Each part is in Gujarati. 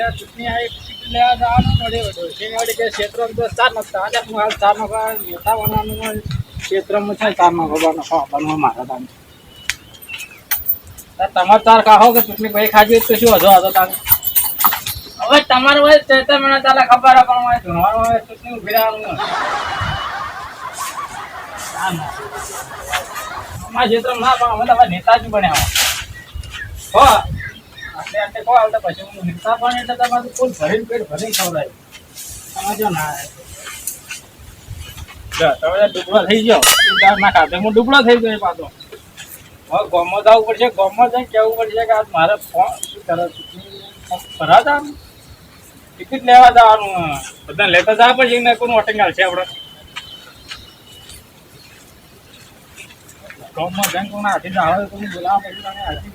એટલે ચૂંટણી ટિકિટ લેવા જવાનું વળી ડોશી વળી કે ક્ષેત્રમાં તો ચાર નખતા આજે હું હાલ ચાર નખા નેતા બનવાનું ક્ષેત્રમાં છે ચાર નખો બનો બનવા મારા તાને. તમારે ચાર કાહો કે ચૂંટણી પછી ખાજી તો શું હજો હતો તારે? હવે તમારે હોય તે તો મને તારે ખબર પણ હોય ધોવાનું હોય? ચૂંટણી ઊભી રહેવાનું અમારા ક્ષેત્રમાં ના પણ અમે તો હવે નેતા જ બન્યા હો આટલે આટલે કહો આવતા પછી હું હિંસા પણ એટલે તમારું ફૂલ ભરીને પેટ ભરીને ખવડાય. સમજો ના તમે ડુબળો થઈ ગયો ના ખાતે હું ડૂબળો થઈ ગયો પાછો. હવે ગોમમાં જવું પડશે ગોમમાં જઈને કહેવું પડશે કે આ મારે ફોન શું કરે ભરા જવાનું ટિકિટ લેવા જવાનું બધા લેતા જવા પડશે ને કોનું અટંગાલ છે આપણે. ગોમમાં જઈને કોને હાથી આવે કોને બોલાવવા હાથી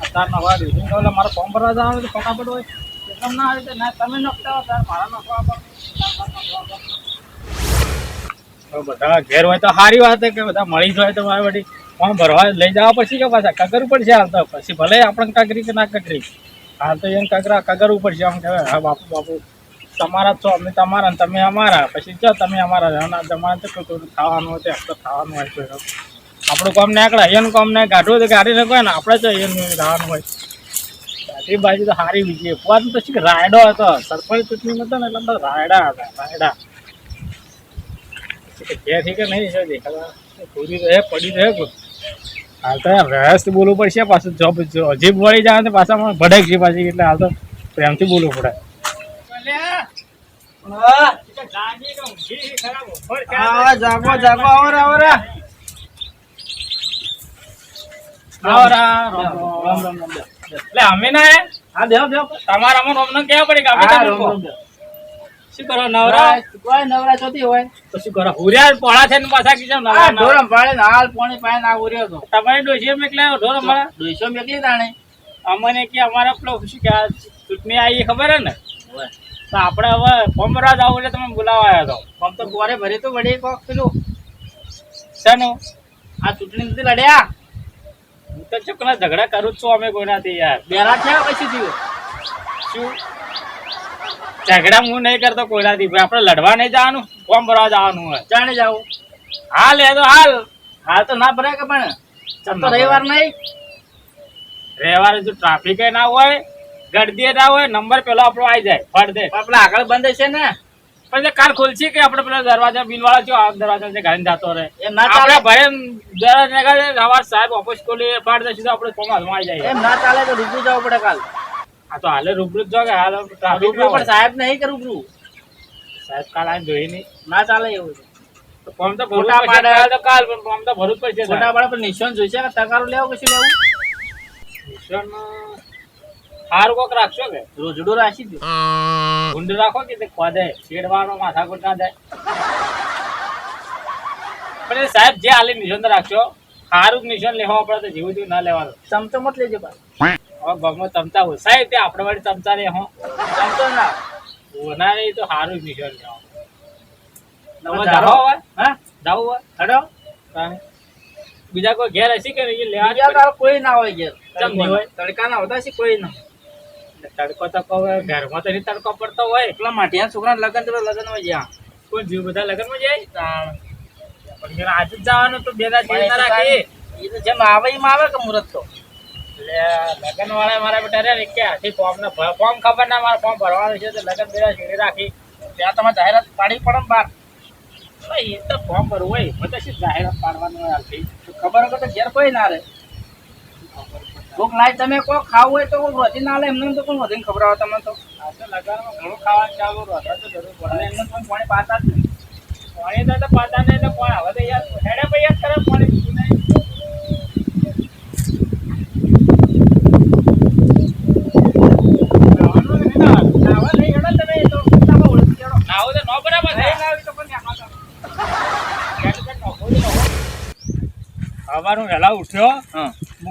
કરે અત્યાર રિઝિંગ એટલે મારે ફોર્મ ભરવા જવાનું તો ફટાફટ હોય. એકદમ ના આવે ના, તમે નખતા હો ત્યારે મારા નખવા બધા ઘેર હોય તો સારી વાત છે કે બધા મળી જાય તો મારે વળી ફોર્મ ભરવા લઈ જવા પછી કે પાછા? કગર ઉપર છે હાલ તો. પછી ભલે આપણે કાકરી કે ના કાકરી હાલ તો એને કગરા ઉપર છે. આમ કહેવાય હા બાપુ બાપુ, તમારા છો. અમે તમારા તમે અમારા. પછી જો તમે અમારા તમારે તો ખાવાનું હોય તો ખાવાનું હોય તો આપણું કામ નીકળે એનું કામ નહીં કાઢવું તો કાઢી નાખો ને, આપણે તો એનું રહેવાનું હોય. એ બાજુ તો સારી બીજી પોત તો શું રાયડો હતો. સરપંચ ચૂંટણીમાં હતો ને એટલે રાયડા હતા, રાયડા. ઘેરથી કે નહીં પૂરી રહે પડી રહે હાલ તો રસ બોલવું પડશે, પાછું જોબ હજી વળી જાય ને પાછા ભડક છે પાછી, એટલે હાલ તો પ્રેમથી બોલવું પડે. જાગો જાગો, આવરા આવરા. એટલે અમે ના હે? હા દેવ દેવ. તમારા અમને અમને કેવા પડે કે અમે. શું કરો નવરા? કોઈ નવરા ચોથી હોય. તો શું કરો? હુરિયા પોળા છે ને પાછા કીધા નવરા ઢોરમ પાડે ને હાલ પોણી પાણી ના ઉર્યો તો. તમારે ડોશી એમ એકલા ઢોર અમારા દોઈસો મેકલી તાણે. અમને કે અમારા પેલો શું કે ચૂંટણી આવી ખબર હે ને? તો આપણે હવે ફોર્મ ભરવા જવું એટલે તમે બોલાવા આવ્યા તો આમ તો પોરે ભરી તો વળી કોક પેલું શાનું? આ ચૂંટણી નથી લડ્યા? હું તો ચકના ઝઘડા કરું જ છું અમે કોઈનાથી યાર. બેરા છે પછી થયું શું? ઝઘડા હું નહીં કરતો કોઈનાથી આપણે લડવા નહીં જવાનું. ફોર્મ ભરવા જવાનું હોય. જાણે જાવ. હાલ એ તો હાલ. હાલ તો ના ભરાય કે પણ? ચાલ તો રવિવાર નહીં? રવિવારે જો ટ્રાફિક ના હોય ગડદી ના હોય નંબર પેલો આપણો આવી જાય. ફળ દે. આપણે આગળ બંધ છે ને. પછી કાલ ખોલશે કે આપણે પેલા દરવાજા બિલ વાળા છો દરવાજા જે ગાડી જતો રહે? એમ ના ચાલે. આપણે ભરે દરવાજા નીકળે સવાર સાહેબ ઓફિસ ખોલી ફાડ જશે તો આપણે ફોર્મ હાલમાં આવી જાય. એમ ના ચાલે તો રૂબરૂ જવું પડે કાલ. હા તો હાલે રૂબરૂ જ કે હાલ રૂબરૂ પણ સાહેબ નહીં કે રૂબરૂ? સાહેબ કાલ આવીને જોઈ નહીં. ના ચાલે એવું છે. તો ફોર્મ તો ભરવું પડશે કાલ તો કાલ પણ ફોર્મ તો ભરવું પડશે મોટા પાડે પણ નિશાન જોઈશે કે તકારો લેવો કશું લેવું? સારું કોક રાખશો કે? રોજડો રાખી દો ગુંડ રાખો કે તે ખોદે? છેડવાનો માથાકૂટ ના જાય. પણ એ સાહેબ જે હાલે નિશાન રાખશો? સારું નિશાન લેવા પડે તો જેવું તેવું ના લેવાનું. ચમચો મત લેજો બા હવે ભગમાં ચમચા હોય. સાહેબ તે આપણે વાળી ચમચા લે હું. ચમચો ના. ઓના નહીં તો સારું નિશાન લેવાનું તમે જાઓ હોય હા? જાવું હોય હડો બીજા કોઈ ઘેર હશે કે નહીં? લેવા કોઈ ના હોય ઘેર. ચમ હોય? તડકા ના હોતા છે કોઈ ના. તડકો તો કહો ઘરમાં તો નહીં તડકો પડતો હોય. એટલા માટે આ છોકરા લગન તો લગન હોય જ્યાં કોણ જીવ બધા લગ્નમાં જાય? પણ આજે જ જવાનું તો બે દાડા ના રાખી. એ તો જેમ આવે એમ આવે કે મુહૂર્ત તો. એટલે લગન વાળા મારા બેટા રે કે આથી ફોર્મ ને ફોર્મ ખબર ના મારે ફોર્મ ભરવાનું છે તો લગન બે છેડી રાખી. ત્યાં તમારે જાહેરાત પાડી પડે ને બાર. એ તો ફોર્મ ભરવું હોય મને શું જાહેરાત પાડવાનું હોય આથી ખબર હોય તો ઘેર કોઈ ના રહે. કોક લાય તમે કોઈ ખાવું હોય તો કોક વધી ના લે એમને તો કોણ વધીને ખબર આવે તમને તો. તો ઘણું ખાવાનું ચાલુ રહે તો જરૂર પડે. એમને તો પાણી પાતા જ નહીં. પાણી તો પાતા નહીં તો પણ હવે તો યાર હેડે ભાઈ યાદ કરે પાણી પીવું નહીં. તમે તમે. સવારનું વહેલા ઉઠ્યો.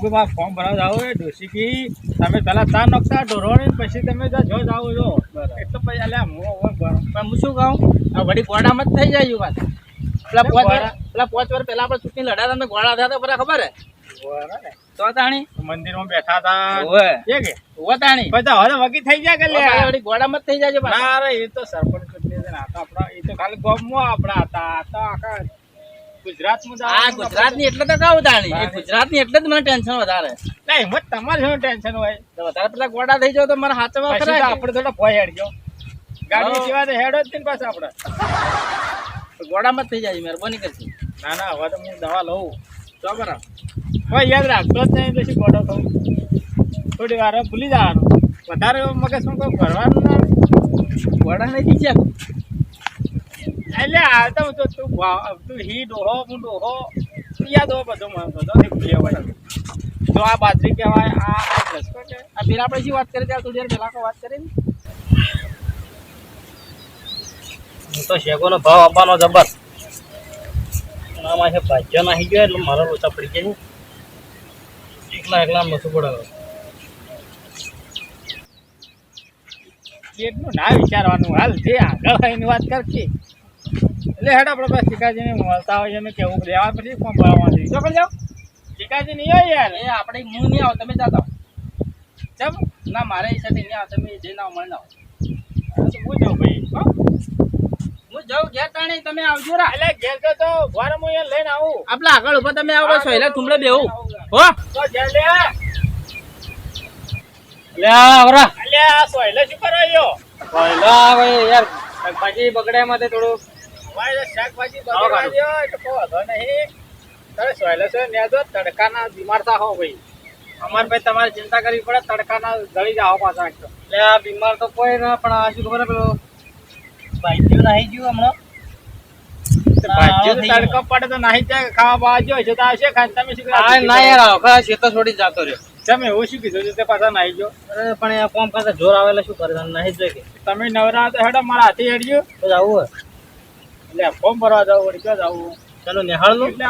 હા મુકે ફોર્મ ભરાવા જાવ એ ડોસી કી તમે પેલા તાર નકશા ઢોરવાની પછી તમે જો જો જાઓ છો. એટલે પછી અલ્યા હું પણ હું શું કહું? આ વળી ગોડામાં જ થઈ જાય વાત. પેલા પાંચ પોચ વાર પેલા પોચ વાર પેલા આપણે ચૂંટણી લડ્યા હતા ગોળા થયા હતા બરાબર ખબર હે. તો તાણી? મંદિરમાં બેઠા હતા. ઓવે કે ઓવે તાણી. બધા હવે વગી થઈ જાય કે લે વળી ગોળામાં જ થઈ જાય. ના રે એ તો સરપંચ ચૂંટણી છે ને આપણા એ તો ખાલી ગામમાં આપણા હતા તો આખા ગુજરાતમાં આ ગુજરાતની એટલે તો તાણી ગુજરાતની એટલે જ મને ટેન્શન વધારે. ના હિંમત તમારે શું ટેન્શન હોય. વધારે પેલા ગોડા થઈ જાવ તો મને હાથમાં પછી ખરા આપણે થોડા ભય હેડજો ગાડી હા. સિવાય તો હેડો જ પાછા આપણે. ગોડામાં જ થઈ જાય મહેરબાની કરશી ના ના હવે તો હું દવા લઉં. તો બરાબર. હવે યાદ રાખતો જ નહીં શું ખોટો થવું. થોડી વાર ભૂલી જવાનું. વધારે મગજમાં કોઈ ભરવાનું ના ગોડા નહીં છે એટલે આ તો તું તું હી ડોહો હું ડોહો યાદ હો બધું મને બધો નહીં ભૂલ્યો હોય. તો આ બાજરી કહેવાય આ પેલા આપણે જે વાત કરી ત્યાં તું વાર પેલા વાત કરી ને હું તો શેકોનો ભાવ આપવાનો જબર. આમાં છે ભાજ્ય નાખી ગયો એટલે મારા લોચા પડી ગયા એકલા એકલા નતું પડે એટલું ના વિચારવાનું. હાલ જે આગળ એની વાત કરતી એટલે હેડ આપણે પાસે શિકાજીને મળતા હોય એને કેવું લેવા પછી ભરવાનું તો કરી જાઓ શિકાજી નહીં હોય યાર. એ આપણે હું નહીં આવો તમે જતા. ચમ ના મારે એ સાથે નહીં આવો તમે જઈને આવો મળીને આવો. હું જાઉં ભાઈ? હું? જાઉં ઘેર તાણી તમે આવજો રા. એટલે ઘેર તો તો હું અહીંયા લઈને આવું. આપલા આગળ ઊભા તમે આવો સોયલા તુમડે બેહું. હો તો ઘેર લે. આ આવરા અલે આ સોયલે શું યાર શાકભાજી બગડે માટે થોડું શાકભાજી તડકાના બીમાર થા હો ભાઈ. અમારે ભાઈ તમારે ચિંતા કરવી પડે તડકાના ગળી જાઓ પાછા. એટલે આ બીમાર તો કોઈ ના પણ આ શું ખબર પેલો? નાહી ગયું હમણાં? તો ભાજીઓ તો તડકો પડે તો નાહી જાય ખાવા બાવા જો છે તો આવશે ખાઈને તમે શું ના યાર આખા શેતો છોડી જતો રહ્યો. તમે એવું શું કીધું તે પાછા નાહી ગયો? અરે પણ કોમ પાસે જોર આવેલા શું કરે નાહી જ કે? તમે નવરા તો હેડો મારા હાથી હેડજો. તો હોય. એટલે ફોર્મ ભરવા જવું વળી ક્યાં જવું ચાલો નિહાળનું? એટલે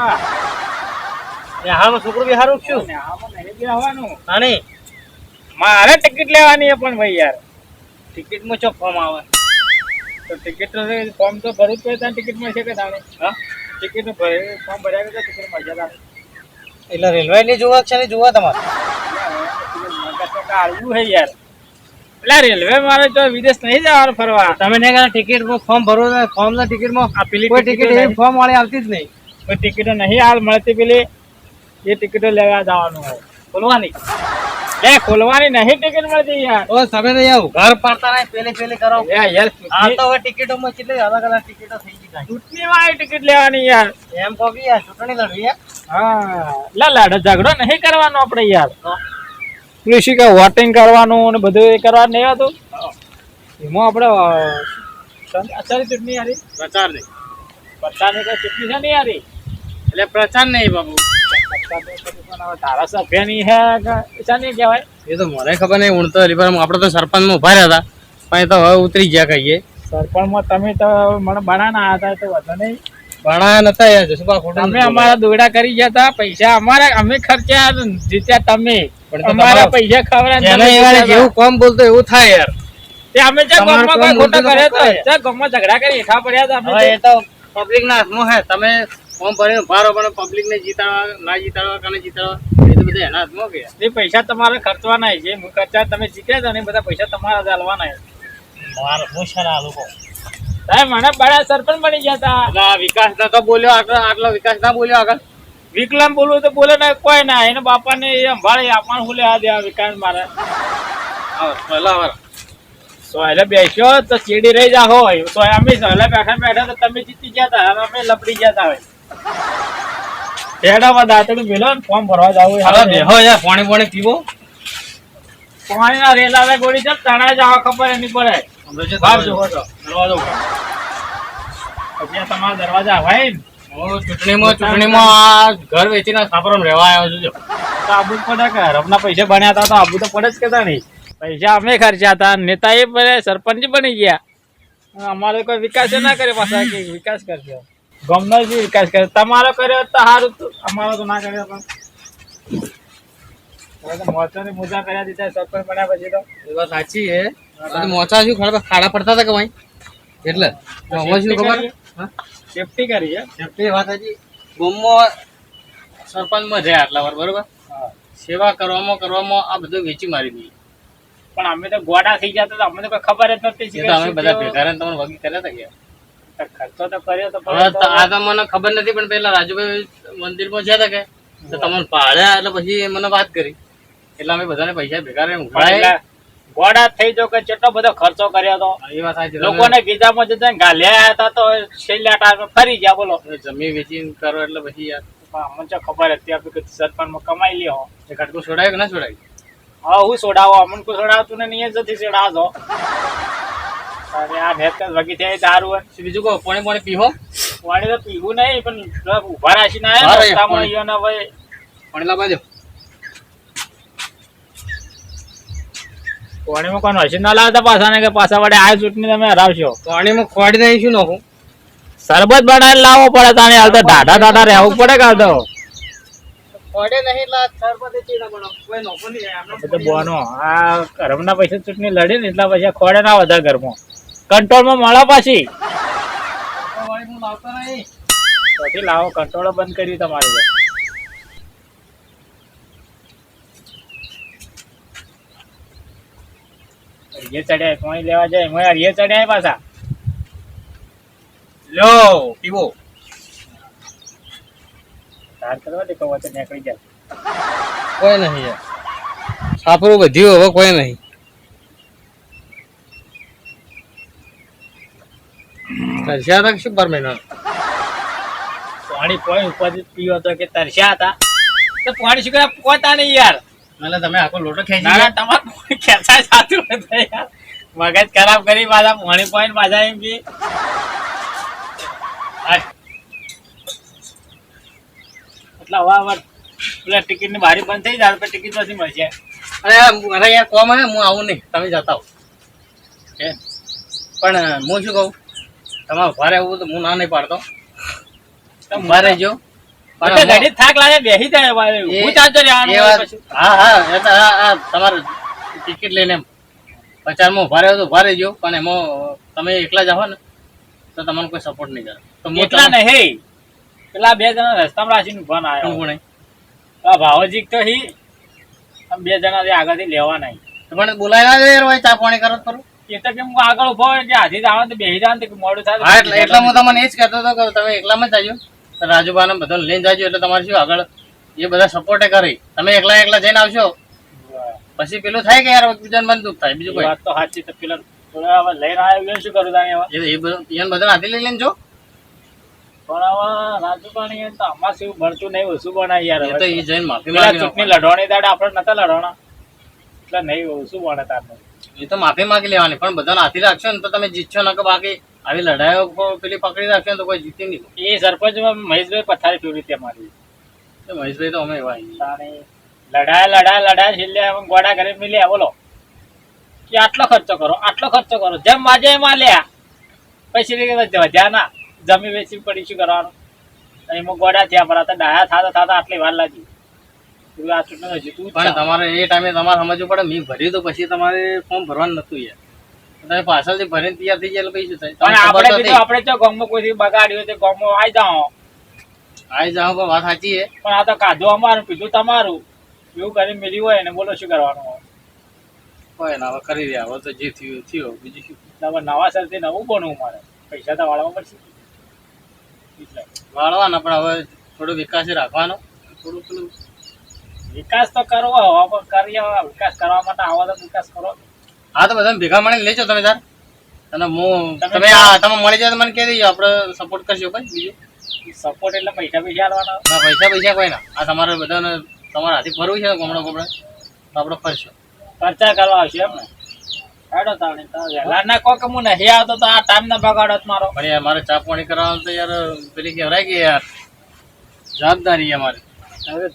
નેહાળનું છોકરું બી સારું છું ને નહીં બેહવાનું. નાની? મારે ટિકિટ લેવાની છે પણ ભાઈ યાર. ટિકિટમાં ચો ફોર્મ આવે? તો ટિકિટ તો ફોર્મ તો ભરવું જ પડે ત્યાં ટિકિટ મળશે કે તાણે હા? ટિકિટ ફોર્મ ભર્યા કે ટિકિટ મળશે તાણે એટલે રેલવે ની જોવા છે ને જોવા તમારે? આવ્યું હે યાર. એટલે રેલવે મારે તો વિદેશ નહીં જવાનું ફરવા. તમે ને ટિકિટ ફોર્મ ભરો ફોર્મ ના ટિકિટમાં પેલી ટિકિટ એવી ફોર્મ વાળી આવતી જ નહીં. કોઈ ટિકિટો નહીં હાલ મળતી પેલી એ ટિકિટો લેવા જવાનું હોય. ખોલવાની. એ ખોલવાની નહીં ટિકિટ મળતી યાર. ઓ તમે નહીં આવું ઘર પાડતા નહીં પેલી પેલી કરો. યાર યાર આ તો હવે ટિકિટોમાં કેટલી અલગ અલગ ટિકિટો થઈ ગઈ ચૂંટણી આવી ટિકિટ લેવાની યાર. એમ કે યાર ચૂંટણી લડવી હા. લા લાડો ઝઘડો નહીં કરવાનો આપણે યાર. શું કે વોટિંગ કરવાનું ને બધું એ કરવા નહીં હતું એમાં આપણે અત્યારે ચૂંટણી હારી? પ્રચાર નહીં. પત્તાની કઈ ચૂંટણી છે નહીં હારી? એટલે પ્રચાર નહીં બાબુ. ધારાસભ્ય હવે હે કે કહેવાય? એ તો મને ખબર નહીં હું તો આપણે તો સરપંચમાં ઊભા રહ્યા હતા. પણ એ તો હવે ઉતરી ગયા કહીએ. સરપંચમાં તમે તો મને બનાના હતા તો વધુ નહીં. ભણા નતા યાર જસુભા ખોટું અમે અમારા દોડા કરી ગયા હતા પૈસા અમારા અમે ખર્ચ્યા જીત્યા તમે. પણ અમારા પૈસા જીત્યા જેવું કોમ બોલતો એવું થાય યાર. તે અમે જે તમારું ગામમાં કોઈ ખોટો બોલતું તો જે ગામમાં ઝઘડા કરી હેઠા પડ્યા તો અમે એ તો પબ્લિક ના હાથમાં હે. તમે ફોર્મ ભરીને ભારો પણ પબ્લિક ને જીતાડવા ના જીતાડવા કને જીતાડવા એ તો બધા એના હાથમાં કે એ પૈસા તમારે ખર્ચવાના છે જે ખર્ચા તમે જીત્યા હતા ને બધા પૈસા તમારા જ આલવાના છે. મારે હું આ લોકો? સાહેબ મને બડા સરપંચ બની ગયા હતા. વિકાસ ના તો બોલ્યો આટલો આટલો વિકાસ ના બોલ્યો આગળ? વિકલાંગ બોલવું તો બોલે ને કોઈ ના એને બાપાને એ સંભાળે આપવાનું બોલે આ દે વિકાન વિકાસ મારે? પહેલા સોયલે બેસ્યો તો ચીડી રહી જા હોય તો અમે સોયલે બેઠા બેઠા તો તમે જીતી ગયા હતા અમે લપડી ગયા હતા હેડામાં દાંતડું મેલો ને ફોર્મ ભરવા જાવ હવે બેહો યાર પાણી પાણી પીવો. પાણીના રેલ આવે ગોળી છે તણા આવા ખબર એની પડે. હમણાં દરવાજો- જોવો તો દરવાજો. તમારા દરવાજા હોય ને ચૂંટણીમાં ચૂંટણીમાં આ ઘર વેચીને સાપરામાં રહેવા આવ્યો છું તો આબુ પડે કે હરફના પૈસા ભણ્યા હતા તો આબુ તો પડે જ કેતા નહીં. પૈસા અમે ખર્ચ્યા હતા નેતા એ બને સરપંચ બની ગયા. અમારો કોઈ વિકાસ ના કરે પાછા કે વિકાસ કરજો. ગમનો જ વિકાસ કરે. તમારો કર્યો તો સારું અમારો તો ના કર્યો પણ. તો મોરચાની કર્યા દીધા સરપંચ બન્યા પછી તો. એ વાત સાચી હે મોચા શું ખાડા પડતા હતા કે ભાઈ? એટલે? શું ખબર? હા? સેફટી કરી છે. સેફટી વાત ગોમમાં સરપંચમાં રહ્યા આટલા વાર બરોબર? સેવા કરવામાં કરવામાં આ બધું વેચી મારી દઈએ પણ અમે તો ગોડા થઈ જતા તો અમને તો કઈ ખબર જ નથી તો અમે બધા ભેગા રહીને તમને વગી કર્યા હતા કે? ખર્ચો તો કર્યો તો આ તો મને ખબર નથી પણ પેલા રાજુભાઈ મંદિરમાં માં હતા કે? તો તમને પાડ્યા એટલે પછી મને વાત કરી. એટલે અમે બધાને પૈસા ભેગા રહીને ગોડા થઈ જો કે કેટલો બધો ખર્ચો કર્યો તો. એ વાત સાચી. તમે લોકોને ગીતામાં જતા ગાલ્યા હતા તો છેલ્લા ટાઈમે ફરી ગયા બોલો. જમી વેચી કરો એટલે પછી યાર. અમને તો ખબર હતી આપણે કે સરપંચમાં કમાઈ લ્યો. એ કટકું છોડાય કે ના છોડાય હા હું સોડાવો. અમને કોઈ સોડાવતું ને નહીં જતી નથી અરે આ ભેત વગી થઈ દારૂ હોય. બીજું કહો પાણી પાણી પીવો પાણી તો પીવું નહીં પણ ઊભા રાશી ના રસ્તામાં પાણી. ના ભાઈ પાણી લાવવા દો કોણ નસીબ ના લાવતા પાછા ને કે પાછા વડે આ ચૂંટણી તમે હરાવશો. કોણીમાં ખોડી નહીં શું નાખું શરબત બનાવીને લાવવો પડે તાણે હાલ તો ઢાઢા ઢાઢા રહેવું પડે કાલ તો. ખોડે નહીં એટલે સરપંચે ચીડા બનાવો. કોઈ નોખો નહીં તો બોનો આ કરમના પૈસા ચૂંટણી લડી ને એટલા પૈસા ખોડે ના વધારે ઘરમાં કંટ્રોલમાં મળે પછી. લાવો કંટ્રોલ બંધ કર્યું તમારી. તો. અરીએ ચડ્યા પાણી લેવા જાય. યાર એ ચડ્યા પાછા. લો પીવો. ધાર કરવા દે કવચ નીકળી જાય. કોઈ નહીં યાર. સાપરું બધ્યું હવે કોઈ નહીં. તરસ્યા તક શું પર મહિના? પાણી કોઈ ઉપરથી પીવો તો કે તરસ્યા હતા. તો પાણી શું કર્યા પોતા નહીં યાર. એટલે તમે આખો લોટો ખેંચી ના તમારે ખેંચાય સાચું હતું યાર. મગજ ખરાબ કરી પાછા પાણી પોઈન્ટ પાછા એમ કે. એટલે હવે હવે પેલા ટિકિટની બારી બંધ થઈ જાય ટિકિટ નથી મળશે. અરે અરે યાર કોમ હે હું આવું નહીં. તમે જતા હો? પણ હું શું કહું? તમારે ઊભા રહેવું તો હું ના નહીં પાડતો. તમે ઊભા રહેજો. એટલે ઘડી થાક લાગે બેસી જાય હું ચાલતો રહેવાનું. હા હા હા હા ટિકિટ લઈને બજારમાં ઊભા રહ્યો તો ઊભા રહેજો પણ એમાં તમે એકલા જાઓ ને તો તમને કોઈ સપોર્ટ નહીં કરે. તો હું એટલા નહીં. પેલા બે જણા રસ્તામાં રાખીને ઊભા ના આવ્યો. કોણ આ ભાવજીક તો હી બે જણા આગળથી લેવા નહીં. પણ બોલાવ્યા જ યાર ચા પાણી કરો ખરું. એ તો કેમ હું આગળ ઊભો હોય કે હાથી જ આવે તો બેસી ને મોડું થાય એટલે એટલે હું તમને એ જ કહેતો હતો કે તમે એકલામાં જ જાજો. તો બધો લઈને જાજો એટલે તમારે શું આગળ એ બધા સપોર્ટે કરી. તમે એકલા એકલા જઈને આવશો? પછી પેલું થાય કે યાર બીજાને મન દુઃખ થાય? બીજું કોઈ? વાત તો સાચી તો પેલા થોડા લઈને આવ્યો શું કરું તાણે એ એ બધું એને બધાને હાથે લઈ લઈને જો. પણ હવે રાજુ તો આમાં શું ભણતું નહીં ઓછું ભણાય યાર એ તો એ જઈને માફી પેલા માંગી ચૂંટણી લડવાની દાડે આપણે નતા લડવાના. એટલે નહીં ઓછું ભણે તારનું. એ તો માફી માંગી લેવાની પણ બધાને હાથી રાખશો ને તો તમે જીતશો ને કે બાકી આવી લડાઈઓ પેલી પકડી રાખે તો કોઈ જીતી નહીં. એ સરપંચમાં મહેશભાઈ પથારી ફેરવી ત્યાં મારી મહેશભાઈ તો અમે એવા લડાય લડાય લડાય છેલ્લે ગોડા ઘરે મિલ્યા. બોલો. કે આટલો ખર્ચો કરો આટલો ખર્ચો કરો. જેમ માજે એમ આલ્યા. પછી વધ્યા ના. જમી વેચી પડી શું કરવાનું? એમાં ગોડા થયા પર ડાયા થાતા થાતા આટલી વાર લાગી. આ ચૂંટણી પણ તમારે એ ટાઈમે તમારે સમજવું પડે. મેં ભર્યું તો પછી તમારે ફોર્મ ભરવાનું નતું યાર. તમે પાછળથી ભરીને તૈયાર થઈ ગયા કઈ શું થાય? પણ તમને ખબર આપણે તો કીધું આપણે જો ગામમાં કોઈ બગાડ્યું તો ગામમાં આવી જાઓ. આવી જાઓ પણ વાત સાચી છે. પણ આ તો કાધું અમારું પીધું તમારું. એવું કરી મિલ્યું હોય ને બોલો શું કરવાનું હોય? ના કરી રહ્યા હવે તો જે થયું થયો બીજું શું? નવા સરથી નવું બનવું મારે. પૈસા તો વાળવા પડશે. વાળવાના પણ હવે થોડો વિકાસ રાખવાનો. થોડું પેલું વિકાસ તો કરવો હવે પણ કરી વિકાસ કરવા માટે આવો તો વિકાસ કરો. હા તો બધાને ભેગા મળીને લેજો તમે તાર. અને હું તમે આ તમે મળી જાય તો મને કહી દેજો આપણે સપોર્ટ કરશું ભાઈ બીજું. સપોર્ટ એટલે પૈસા પૈસા આલવાના ના પૈસા પૈસા કોઈ ના. આ તમારે બધાને તમારા હાથી ફરવું છે ગમડો ગમડે. તો આપણે ફરશું. ખર્ચા કરવા આવશે એમ ને હેડો તાણી તો વહેલા ના કહો કે હું નહીં આવતો તો આ ટાઈમ ના બગાડો મારો. પણ યાર મારે ચા પાણી તો યાર પેલી કહેવાય કે યાર. જવાબદારી અમારી. હવે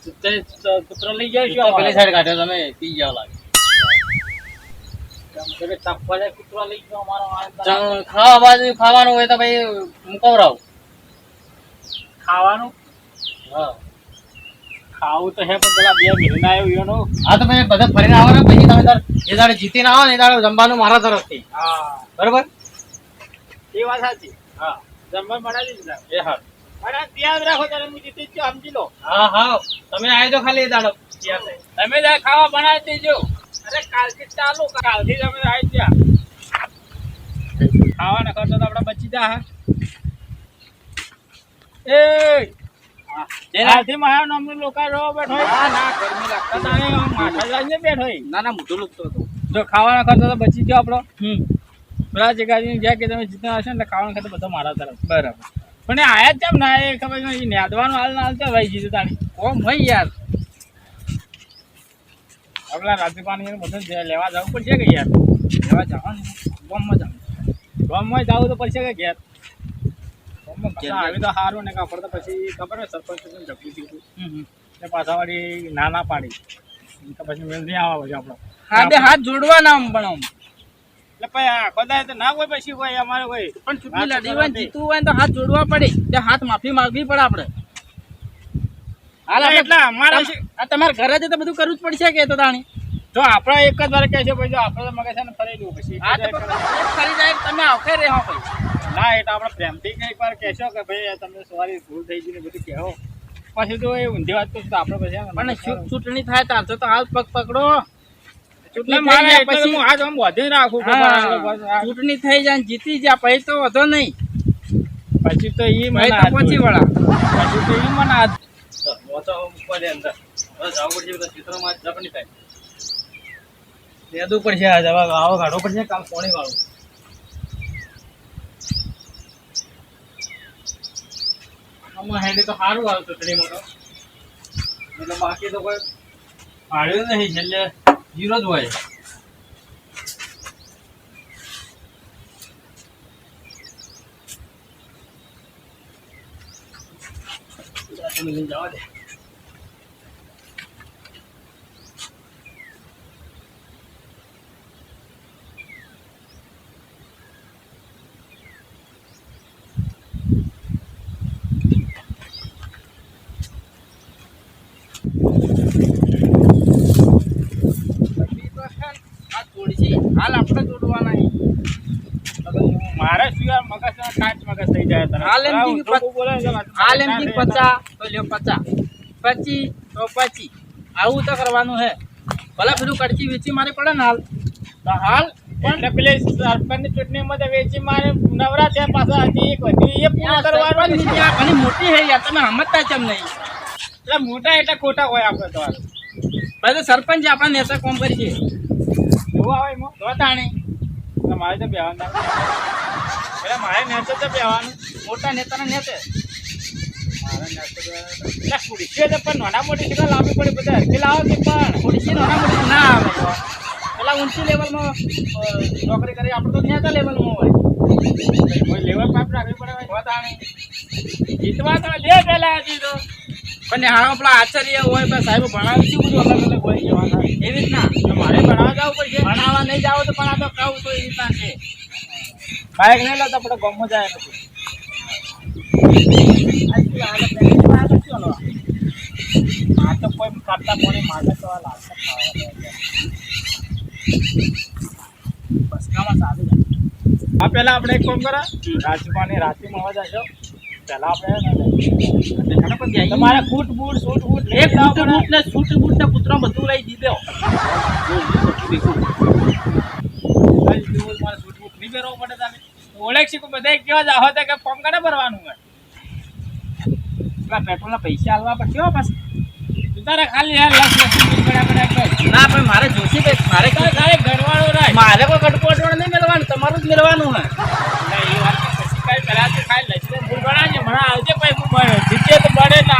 પુત્ર લઈ જાય પેલી સાઈડ કાઢ્યો તમે પી જાવ લાગે. ખાવા બાજુ ખાવાનું હોય તો ભાઈ મુકવરાવ ખાવાનું? હા. ખાવું તો હે પણ પેલા બે મહિના આવ્યું એનું. હા તો ભાઈ બધા ફરીને આવો ને પછી તમે જે દાડે જીતીને આવો ને એ દાડે જમવાનું મારા તરફથી. હા. બરોબર? એ વાત સાચી. હા. જમવા બનાવી દીધું. એ હા. અને ધ્યાન રાખો ત્યારે હું જીતી જ છું, સમજી લો. હા હા. તમે આવી તો ખાલી એ દાડો. તમે ખાવા બનાવી દેજો. અરે કાલથી ચાલુ કાલથી જ અમે આવી ગયા ખાવાના ખર્ચો તો આપણે બચી જા એ કાલથી મારા નામનું લોકો રહો બેઠો હોય. ના ના ગરમી લાગતા તારે માથા જ બેઠો ના ના મોઢું લૂકતો હતો. જો ખાવાના ખર્ચો તો બચી ગયો આપણો. પેલા જગાજી ગયા કે તમે જીતના હશે ને ખાવાનો ખર્ચો બધો મારા તરફ. બરાબર. પણ આયા જ કેમ ના? એ ખબર નહીં નેદવાનું હાલ ના હાલ તો ભાઈ જીતું તાણી. કોમ હોય યાર. આપણા રાજ્યપાલ બધું લેવા જવું પડશે કે યાર? લેવા જવાનું ગામમાં જવાનું ગામમાં જવું તો પડશે કે ઘેર? આવી તો સારું ને કાપડ તો પછી ખબર સરપંચ ઝપકી દીધું ને પાછા વાળી ના ના પાડી. તો પછી મેળ નહીં આવવા પછી આપણો. હા બે હાથ જોડવાના આમ પણ આમ. એટલે આખો દાડો તો ના હોય પછી કોઈ અમારે કોઈ પણ ચૂંટણી લડી હોય જીતવું હોય તો હાથ જોડવા પડે. તે હાથ માફી માંગવી પડે આપણે. એટલે અમારે તમારે ઘરે જ તો બધું કરવું જ પડશે કે તો તાણી? જો આપણા એક જ વાર કહે છે પછી જો આપણે તો મગજ છે ને ફરી દઉં પછી. ફરી જાય તમે આવખે રહે હો ભાઈ ના એટલે આપણે પ્રેમથી કંઈક વાર કહેશો કે ભાઈ તમને સવારી ભૂલ થઈ ગઈ ને બધું કહેવો. પછી તો એ ઊંધી વાત તો આપણે પછી પણ ચૂંટણી થાય તાર તો હાલ પગ પકડો. ચૂંટણી થઈ જાય હું હાથ આમ વધીને રાખું કે હા, બસ આ- ચૂંટણી થઈ જાય ને જીતી જાય પછી તો વધો નહીં. પછી તો ઈ મને પછી. વળા. પછી તો ઈ મને હાથ તો મોચો મૂકવા દે અંદર હવે જવું પડશે કાઢવો પડશે કામ પોણી વાળું આમાં હેડી તો સારું આવ્યું ચૂંટણીમાં તો એટલે બાકી તો કોઈ પાડ્યું નહીં, છેલ્લે જીરો જ હોય. જવા દે હાલ આપણે જોડવાના મારા યાર મગજ કાચ મગજ થઈ જાય. હાલ એમ બોલે હાલ એમ કે પચા તો લ્યો પચા. પચી તો પચી. આવું તો કરવાનું હે. ભલે પેલું કડચી વેચી મારે પડે ને હાલ. તો હાલ એટલે પેલી સરપંચની ચૂંટણીમાં તો વેચી મારે નવરા થયા પાછા હજી એક હજી એ પૂરું કરવાનું ઘણી મોટી હે યાર તમે સમજતા કેમ નહીં? એટલે મોટા એટલે ખોટા હોય આપણે તો. ભાઈ તો સરપંચ આપણા નેતા કોમ કરી છે. જોવા હોય એમાં. તો તાણી. એટલે મારે તો એટલે મારે નેચર તો બેહવાનું. મોટા નેતાના નેતે મારે નેચર બેહવાનું. એટલે ખુરશીઓ તો પણ નાના મોટી કેટલા લાવવી પડે બધા. હરખી લાવો કે પણ? મોટી ના આવે પેલા ઊંચી લેવલમાં નોકરી કરી આપણે તો નેતા લેવલમાં હોય. કોઈ લેવલ પાઇપ રાખવી પડે. તો જીતવા તો લે પેલા હજી તો. પણ હારો પેલા આચાર્ય હોય પણ સાહેબ ભણાવે શું બધું અલગ અલગ હોય જવાના એવી રીતના. મારે ભણાવવા જવું પડશે ભણાવવા નહીં જાવ તો પણ આ તો કહું તો એવી રીતના છે. બાઇક નહીં લાવતા આપણે ગમો જાય નથી આ તો કોઈ ખાતા પાણી માગે તો આ લાગતા બસકામાં સારું આ પેલા આપણે એક કામ કરા. રાજપાની રાતે મળવા જશો પેલા આપણે તમારા ફૂટ બૂટ સૂટ બૂટ એક બૂટ ને સૂટ બૂટ ને કૂતરો બધું લઈ દીધો. સૂટ બૂટ નહીં પહેરવું પડે તારે. ઓળખ શીખું બધા કેવા જ આવો કે ફોર્મ કાઢે ભરવાનું હોય? પેલા પેટ્રોલના પૈસા આલવા પડશે હો પછી. તું તારે ખાલી યાર લસ લસ ના પણ મારે જોશી ભાઈ મારે કાલે કાલે ગણવાનો રાય. મારે કોઈ કટકોટવાળ નહીં મેળવાનું તમારું જ મેળવાનું હે પેલા તો ખાલી લસને ભૂલ ગણાય હમણાં આવજે પછી હું જીતે તો બને ના